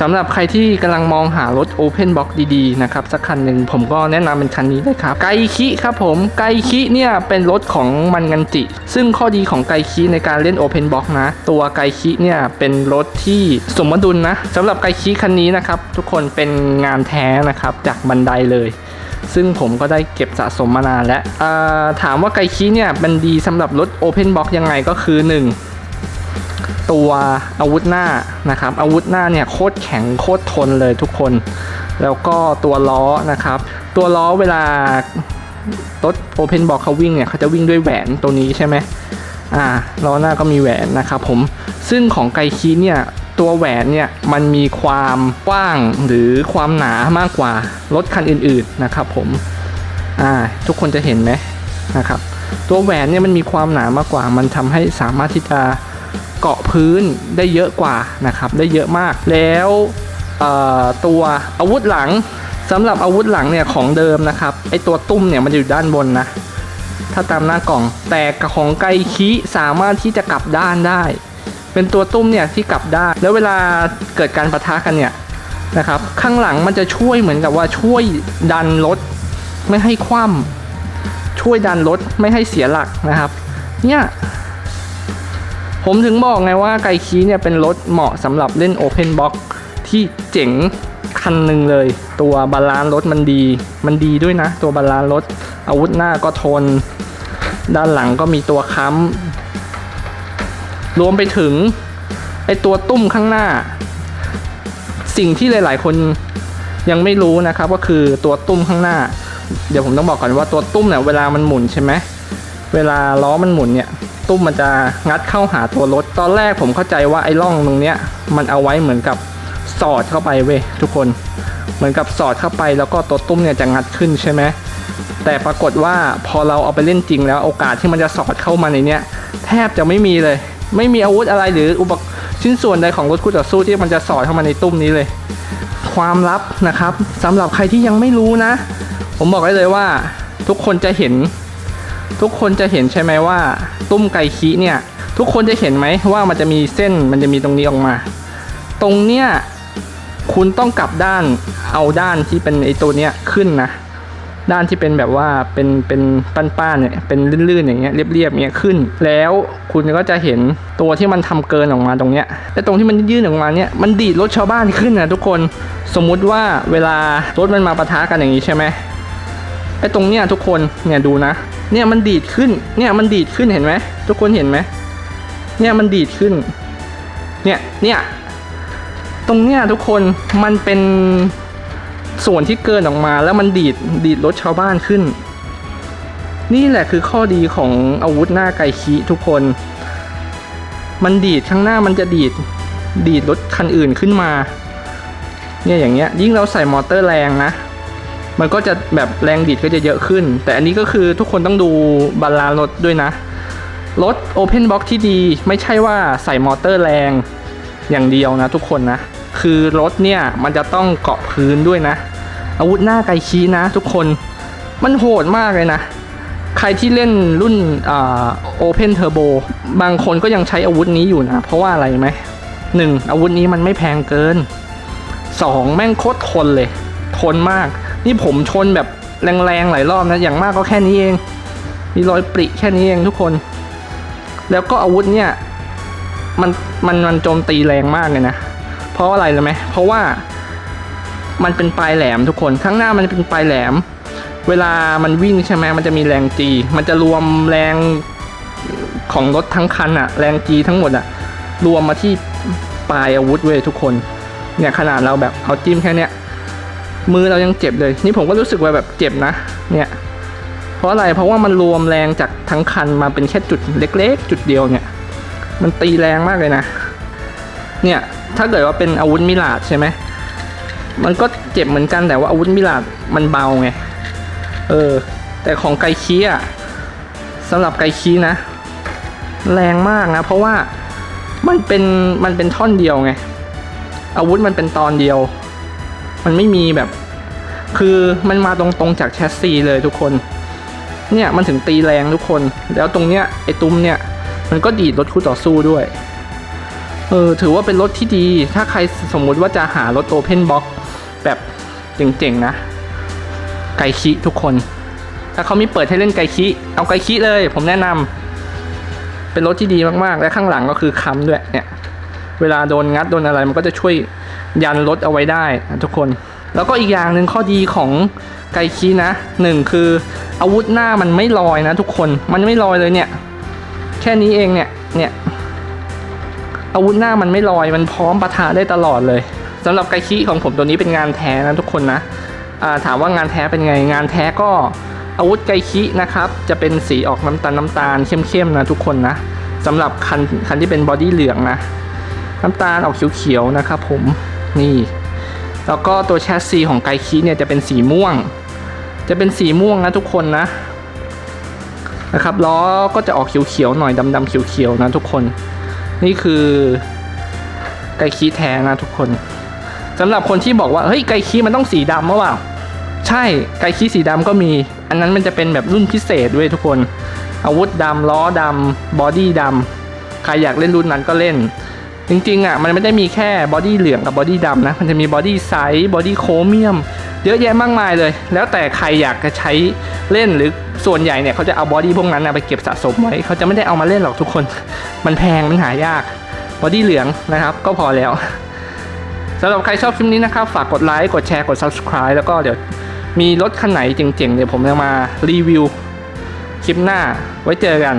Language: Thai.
สำหรับใครที่กำลังมองหารถ Open Box ดีๆ นะครับ สักคันหนึ่งผมก็แนะนำเป็นคันนี้เลยครับ ไกคิครับผม ไกคิเนี่ยเป็นรถของมันงันจิ ซึ่งข้อดีของไกคิในการเล่น Open Box นะ ตัวไกคิเนี่ยเป็นรถที่สมดุลนะสำหรับไกคิคันนี้นะครับ ทุกคนเป็นงานแท้นะครับจากบันไดเลยซึ่งผมก็ได้เก็บสะสมมานานแล้วถามว่าไกคิเนี่ยมันดีสำหรับรถ Open Box ยังไงก็คือ 1 ตัวอาวุธหน้านะครับ อาวุธหน้าเนี่ยโคตรแข็งโคตรทนเลยทุกคน แล้วก็ตัวล้อนะครับ ตัวล้อเวลารถ Open Box เขาวิ่งเนี่ยเขาจะวิ่งด้วยแหวนตัวนี้ใช่ไหมอ่าล้อหน้าก็มีแหวนนะครับผมซึ่งของไกคีเนี่ยตัวแหวนเนี่ยมันมีความกว้างหรือความหนามากกว่ารถคันอื่นๆนะครับผมอ่าทุกคนจะเห็นไหมนะครับตัวแหวนเนี่ยมันมีความหนามากกว่า มันทำให้สามารถที่จะ เกาะพื้นได้เยอะกว่านะครับ ได้เยอะมาก แล้วตัวอาวุธหลังสำหรับอาวุธหลังเนี่ยของเดิมนะครับไอตัวตุ้มเนี่ยมันอยู่ด้านบนนะ ถ้าตามหน้ากล่องแต่ของไกคิสามารถที่จะกลับด้านได้ เป็นตัวตุ้มเนี่ยที่กลับด้านแล้วเวลาเกิดการประทะกันเนี่ยนะครับข้างหลังมันจะช่วยเหมือนกับว่าช่วยดันรถไม่ให้คว่ำช่วยดันรถไม่ให้เสียหลักนะครับ เนี่ย ผมถึงบอกไงว่าไกคีเนี่ยเป็นรถเหมาะสำหรับเล่น Open Box ที่เจ๋งคันหนึ่งเลย ตัวบาลานซ์รถมันดี มันดีด้วยนะ ตัวบาลานซ์รถอาวุธหน้าก็ทน ด้านหลังก็มีตัวค้ำรวมไปถึงไอตัวตุ้มข้างหน้า สิ่งที่หลาย ๆ คนยังไม่รู้นะครับก็คือตัวตุ้มข้างหน้า เดี๋ยวผมต้องบอกก่อนว่าตัวตุ้มเนี่ยเวลามันหมุนใช่ไหมเวลาล้อมันหมุนเนี่ย ตุ้มมันจะงัดเข้าหาตัวรถ ตอนแรกผมเข้าใจว่าไอ้ร่องตรงเนี้ยมันเอาไว้เหมือนกับสอดเข้าไปเว้ยทุกคน เหมือนกับสอดเข้าไปแล้วก็ตัวตุ้มเนี่ยจะงัดขึ้นใช่ไหมแต่ปรากฏว่าพอเราเอาไปเล่นจริงแล้วโอกาสที่มันจะสอดเข้ามาในเนี้ยแทบจะไม่มีเลย ไม่มีอาวุธอะไรหรืออุปกรณ์ชิ้นส่วนใดของรถคู่ต่อสู้ที่มันจะสอดเข้ามาในตุ้มนี้เลย ความลับนะครับสำหรับใครที่ยังไม่รู้นะ ผมบอกได้เลยว่าทุกคนจะเห็น ทุกคนจะเห็นใช่ไหมว่า ตุ้มไก่ขีเนี่ย ทุกคนจะเห็นไหมว่ามันจะมีเส้นมันจะมีตรงนี้ออกมา ตรงเนี้ยคุณต้องกลับด้านเอาด้านที่เป็นไอตัวเนี้ยขึ้นนะ ด้านที่เป็นแบบว่าเป็นเป็นป้านๆเนี่ยเป็นลื่นๆอย่างเงี้ยเรียบๆเงี้ยขึ้น แล้วคุณก็จะเห็นตัวที่มันทำเกินออกมาตรงเนี้ยแต่ตรงที่มันยื่นออกมาเนี่ยมันดีดรถชาวบ้านขึ้นนะทุกคนสมมุติว่าเวลารถมันมาปะทะกันอย่างนี้ใช่ไหมไอ้ตรงเนี้ยทุกคนเนี่ยดูนะ เนี่ยมันดีดขึ้น เนี่ยมันดีดขึ้นเห็นไหมทุกคนเห็นไหมเนี่ยมันดีดขึ้น เนี่ย เนี่ย ตรงเนี้ยทุกคนมันเป็นส่วนที่เกินออกมา แล้วมันดีดดีดรถชาวบ้านขึ้น นี่แหละคือข้อดีของอาวุธหน้าไกคิทุกคน มันดีดข้างหน้ามันจะดีดดีดรถคันอื่นขึ้นมา เนี่ยอย่างเงี้ยยิ่งเราใส่มอเตอร์แรงนะ มันก็จะแบบแรงดีดก็จะเยอะขึ้น แต่อันนี้ก็คือทุกคนต้องดูบาลานซ์รถด้วยนะ รถ Open Box ที่ดีไม่ใช่ว่าใส่มอเตอร์แรงอย่างเดียวนะทุกคนนะ คือรถเนี่ยมันจะต้องเกาะพื้นด้วยนะ อาวุธหน้าไกลคีนะ ทุกคนมันโหดมากเลยนะ ใครที่เล่นรุ่นโอ่า Open Turbo บางคนก็ยังใช้อาวุธนี้อยู่นะ เพราะว่าอะไรไหมหนึ่งอาวุธนี้มันไม่แพงเกินสองแม่งโคตรทนเลย ทนมาก นี่ผมชนแบบแรงๆหลายรอบนะ อย่างมากก็แค่นี้เอง มีรอยปริแค่นี้เองทุกคน แล้วก็อาวุธเนี่ย มันมันมันโจมตีแรงมากเลยนะ เพราะอะไรรู้ไหมเพราะว่ามันเป็นปลายแหลมทุกคน ข้างหน้ามันเป็นปลายแหลม เวลามันวิ่งใช่ไหมมันจะมีแรงจี มันจะรวมแรงของรถทั้งคันอะแรงจีทั้งหมดอะรวมมาที่ปลายอาวุธเว้ยทุกคน เนี่ยขนาดเราแบบเอาจิ้มแค่เนี้ย มือเรายังเจ็บเลย นี่ผมก็รู้สึกว่าแบบเจ็บนะ เนี่ย เพราะอะไร เพราะว่ามันรวมแรงจากทั้งคันมาเป็นแค่จุดเล็ก ๆ จุดเดียวเนี่ย มันตีแรงมากเลยนะ เนี่ย ถ้าเกิดว่าเป็นอาวุธมิลาดใช่ไหม มันก็เจ็บเหมือนกันแต่ว่าอาวุธมิลาดมันเบาไง เออ แต่ของไกคีอะสำหรับไกคีนะ แรงมากนะ เพราะว่ามันเป็นมันเป็นท่อนเดียวไง อาวุธมันเป็นตอนเดียว มันไม่มีแบบ คือมันมาตรงๆจากแชสซีเลยทุกคน เนี่ยมันถึงตีแรงทุกคน แล้วตรงเนี้ยไอ้ตุ้มเนี่ย มันก็ดีดรถคู่ต่อสู้ด้วย เออถือว่าเป็นรถที่ดี ถ้าใครสมมุติว่าจะหารถโอเพนบ็อกแบบเจ๋งๆนะ ไกคิทุกคน ถ้าเขามีเปิดให้เล่นไกคิ เอาไกคิเลย ผมแนะนำเป็นรถที่ดีมากๆ และข้างหลังก็คือค้ำด้วยเนี่ย เวลาโดนงัดโดนอะไรมันก็จะช่วยยันรถเอาไว้ได้นะทุกคน แล้วก็อีกอย่างหนึ่งข้อดีของไกคินะหนึ่งคืออาวุธหน้ามันไม่ลอยนะทุกคนมันไม่ลอยเลยเนี่ย แค่นี้เองเนี่ยเนี่ยอาวุธหน้ามันไม่ลอยมันพร้อมปะทะได้ตลอดเลยสำหรับไกคิของผมตัวนี้เป็นงานแท้นะทุกคนนะาถามว่างานแท้เป็นไงงานแท้ก็อาวุธไกคินะครับ จะเป็นสีออกน้ำตาลน้ำตาลเข้มๆนะทุกคนนะสำหรับคันคันที่เป็นบอดี้เหลืองนะ น้ำตาลออกเขียวๆนะครับผมนี่ แล้วก็ตัวแชสซีของไกคิเนี่ยจะเป็นสีม่วง จะเป็นสีม่วงนะทุกคนนะนะครับล้อก็จะออกเขียวๆหน่อยดำๆเขียวๆนะทุกคน นี่คือไกคิแท้นะทุกคนสำหรับคนที่บอกว่าเฮ้ยไกคิมันต้องสีดำหรือเปล่าใช่ไกคิสีดำก็มี อันนั้นมันจะเป็นแบบรุ่นพิเศษด้วยทุกคน อาวุธดำล้อดำบอดี้ดำใครอยากเล่นรุ่นนั้นก็เล่น จริงๆอะมันไม่ได้มีแค่บอดี้เหลืองกับบอดี้ดำนะ มันจะมีบอดี้ไซส์บอดี้โครเมียม เยอะแยะมากมายเลย แล้วแต่ใครอยากจะใช้เล่นหรือส่วนใหญ่เนี่ยเขาจะเอาบอดี้พวกนั้นไปเก็บสะสมไว้เขาจะไม่ได้เอามาเล่นหรอกทุกคน มันแพงมันหายากบอดี้เหลืองนะครับ ก็พอแล้วสำหรับใครชอบคลิปนี้นะครับ ฝากกดไลค์กดแชร์กด subscribe แล้วก็เดี๋ยวมีรถคันไหนเจ๋งๆเดี๋ยวผมจะมารีวิวคลิปหน้าไว้เจอกัน